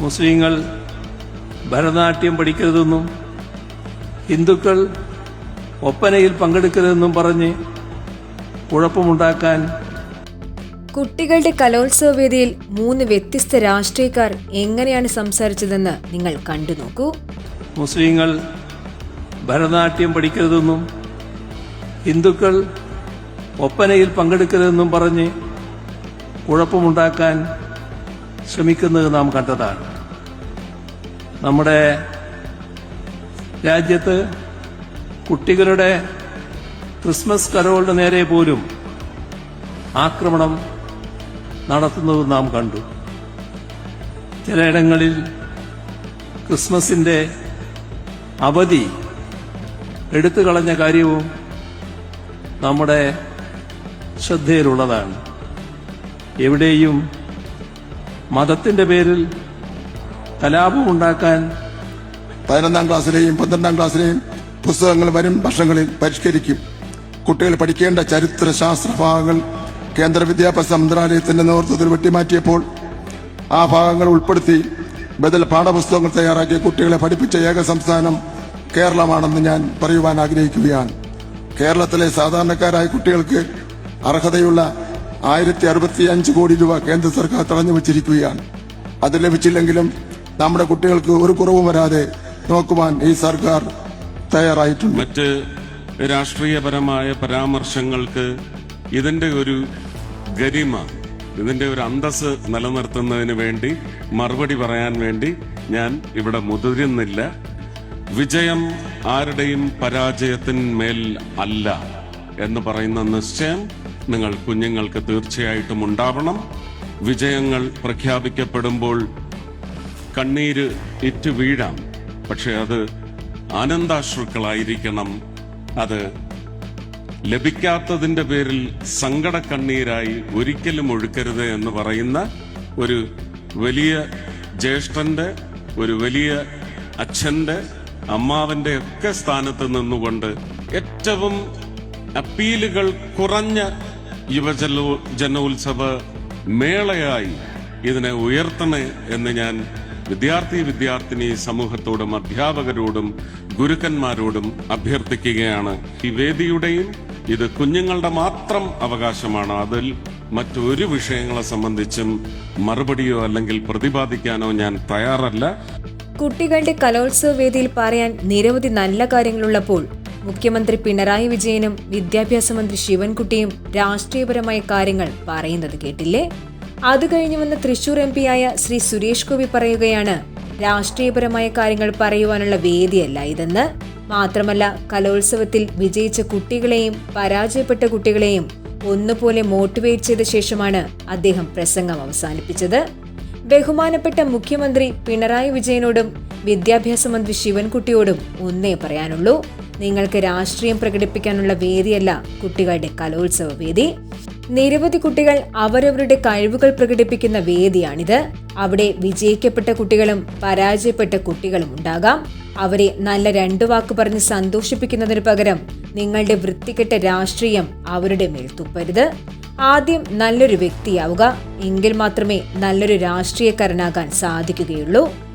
മുസ്ലിങ്ങൾ ഭരതനാട്യം പഠിക്കരുതെന്നും ഹിന്ദുക്കൾ ഒപ്പനയിൽ പങ്കെടുക്കരുതെന്നും പറഞ്ഞ് കുഴപ്പമുണ്ടാക്കാൻ കുട്ടികളുടെ കലോത്സവ വേദിയിൽ മൂന്ന് വ്യത്യസ്ത രാഷ്ട്രീയക്കാർ എങ്ങനെയാണ് സംസാരിച്ചതെന്ന് നിങ്ങൾ കണ്ടു നോക്കൂ. മുസ്ലിങ്ങൾ ഭരതനാട്യം പഠിക്കരുതെന്നും ഹിന്ദുക്കൾ ഒപ്പനയിൽ പങ്കെടുക്കരുതെന്നും പറഞ്ഞ് കുഴപ്പമുണ്ടാക്കാൻ ശ്രമിക്കുന്നത് നാം കണ്ടതാണ്. നമ്മുടെ രാജ്യത്ത് കുട്ടികളുടെ ക്രിസ്മസ് കരോളിന് നേരെ പോലും ആക്രമണം നടത്തുന്നത് നാം കണ്ടു. ചിലയിടങ്ങളിൽ ക്രിസ്മസിന്റെ അവധി എടുത്തു കളഞ്ഞ കാര്യവും നമ്മുടെ ശ്രദ്ധയിലുള്ളതാണ്. എവിടെയും മതത്തിന്റെ പേരിൽ കലാപം ഉണ്ടാക്കാൻ പതിനൊന്നാം ക്ലാസ്സിലെയും പന്ത്രണ്ടാം ക്ലാസ്സിലെയും പുസ്തകങ്ങൾ വരും വർഷങ്ങളിൽ പരിഷ്കരിക്കും. കുട്ടികൾ പഠിക്കേണ്ട ചരിത്ര ശാസ്ത്ര ഭാഗങ്ങൾ കേന്ദ്ര വിദ്യാഭ്യാസ മന്ത്രാലയത്തിന്റെ നേതൃത്വത്തിൽ വെട്ടിമാറ്റിയപ്പോൾ ആ ഭാഗങ്ങൾ ഉൾപ്പെടുത്തി ബദൽ പാഠപുസ്തകങ്ങൾ തയ്യാറാക്കി കുട്ടികളെ പഠിപ്പിച്ച ഏക സംസ്ഥാനം കേരളമാണെന്ന് ഞാൻ പറയുവാൻ ആഗ്രഹിക്കുകയാണ്. കേരളത്തിലെ സാധാരണക്കാരായ കുട്ടികൾക്ക് അർഹതയുള്ള ആയിരത്തി അറുപത്തി അഞ്ച് കോടി രൂപ കേന്ദ്ര സർക്കാർ തടഞ്ഞു വച്ചിരിക്കുകയാണ്. അത് ലഭിച്ചില്ലെങ്കിലും നമ്മുടെ കുട്ടികൾക്ക് ഒരു കുറവും വരാതെ നോക്കുവാൻ ഈ സർക്കാർ തയ്യാറായിട്ടുണ്ട്. മറ്റ് രാഷ്ട്രീയപരമായ പരാമർശങ്ങൾക്ക് ഇതിന്റെ ഒരു ഗരിമ ഇതിന്റെ ഒരു അന്തസ് നിലനിർത്തുന്നതിന് വേണ്ടി മറുപടി പറയാൻ വേണ്ടി ഞാൻ ഇവിടെ മുതിരുന്നില്ല. വിജയം ആരുടെയും പരാജയത്തിന്മേൽ അല്ല എന്ന് പറയുന്ന നിശ്ചയം നിങ്ങൾ കുഞ്ഞുങ്ങൾക്ക് തീർച്ചയായിട്ടും ഉണ്ടാവണം. വിജയങ്ങൾ പ്രഖ്യാപിക്കപ്പെടുമ്പോൾ കണ്ണീര് ഇറ്റ് വീഴാം. പക്ഷെ അത് ആനന്ദാശ്രുക്കളായിരിക്കണം. അത് ലഭിക്കാത്തതിന്റെ പേരിൽ സങ്കട കണ്ണീരായി ഒരിക്കലും ഒഴുക്കരുത് എന്ന് പറയുന്ന ഒരു വലിയ ജ്യേഷ്ഠന്റെ ഒരു വലിയ അച്ഛന്റെ അമ്മാവന്റെ ഒക്കെ സ്ഥാനത്ത് നിന്നുകൊണ്ട് ഏറ്റവും അപ്പീലുകൾ കുറഞ്ഞ യുവജന ജനോത്സവ മേളയായി ഇതിനെ ഉയർത്തണേ എന്ന് ഞാൻ വിദ്യാർത്ഥി വിദ്യാർത്ഥിനി സമൂഹത്തോടും അധ്യാപകരോടും ഗുരുക്കന്മാരോടും അഭ്യർത്ഥിക്കുകയാണ്. ഈ വേദിയുടെയും ഇത് കുഞ്ഞുങ്ങളുടെ മാത്രം അവകാശമാണ്. അതിൽ മറ്റൊരു വിഷയങ്ങളെ സംബന്ധിച്ചും മറുപടിയോ അല്ലെങ്കിൽ പ്രതിപാദിക്കാനോ ഞാൻ തയ്യാറല്ല. കുട്ടികളുടെ കലോത്സവ വേദിയിൽ പറയാൻ നിരവധി നല്ല കാര്യങ്ങളുള്ളപ്പോൾ മുഖ്യമന്ത്രി പിണറായി വിജയനും വിദ്യാഭ്യാസ മന്ത്രി ശിവൻകുട്ടിയും രാഷ്ട്രീയപരമായ കാര്യങ്ങൾ പറയുന്നത് കേട്ടില്ലേ? അത് കഴിഞ്ഞു വന്ന തൃശൂർ എം പിയായ ശ്രീ സുരേഷ് ഗോപി പറയുകയാണ് രാഷ്ട്രീയപരമായ കാര്യങ്ങൾ പറയുവാനുള്ള വേദിയല്ല ഇതെന്ന്. മാത്രമല്ല കലോത്സവത്തിൽ വിജയിച്ച കുട്ടികളെയും പരാജയപ്പെട്ട കുട്ടികളെയും ഒന്നുപോലെ മോട്ടിവേറ്റ് ചെയ്ത ശേഷമാണ് അദ്ദേഹം പ്രസംഗം അവസാനിപ്പിച്ചത്. ബഹുമാനപ്പെട്ട മുഖ്യമന്ത്രി പിണറായി വിജയനോടും വിദ്യാഭ്യാസ മന്ത്രി ശിവൻകുട്ടിയോടും ഒന്നേ പറയാനുള്ളൂ. നിങ്ങൾക്ക് രാഷ്ട്രീയം പ്രകടിപ്പിക്കാനുള്ള വേദിയല്ല കുട്ടികളുടെ കലോത്സവ വേദി. നിരവധി കുട്ടികൾ അവരവരുടെ കഴിവുകൾ പ്രകടിപ്പിക്കുന്ന വേദിയാണിത്. അവിടെ വിജയിക്കപ്പെട്ട കുട്ടികളും പരാജയപ്പെട്ട കുട്ടികളും ഉണ്ടാകാം. അവരെ നല്ല രണ്ടു വാക്ക് പറഞ്ഞ് സന്തോഷിപ്പിക്കുന്നതിന് പകരം നിങ്ങളുടെ വൃത്തികെട്ട രാഷ്ട്രീയം അവരുടെ മേൽ തുപ്പരുത്. ആദ്യം നല്ലൊരു വ്യക്തിയാവുക എങ്കിൽ മാത്രമേ നല്ലൊരു രാഷ്ട്രീയക്കാരനാകാൻ സാധിക്കുകയുള്ളൂ.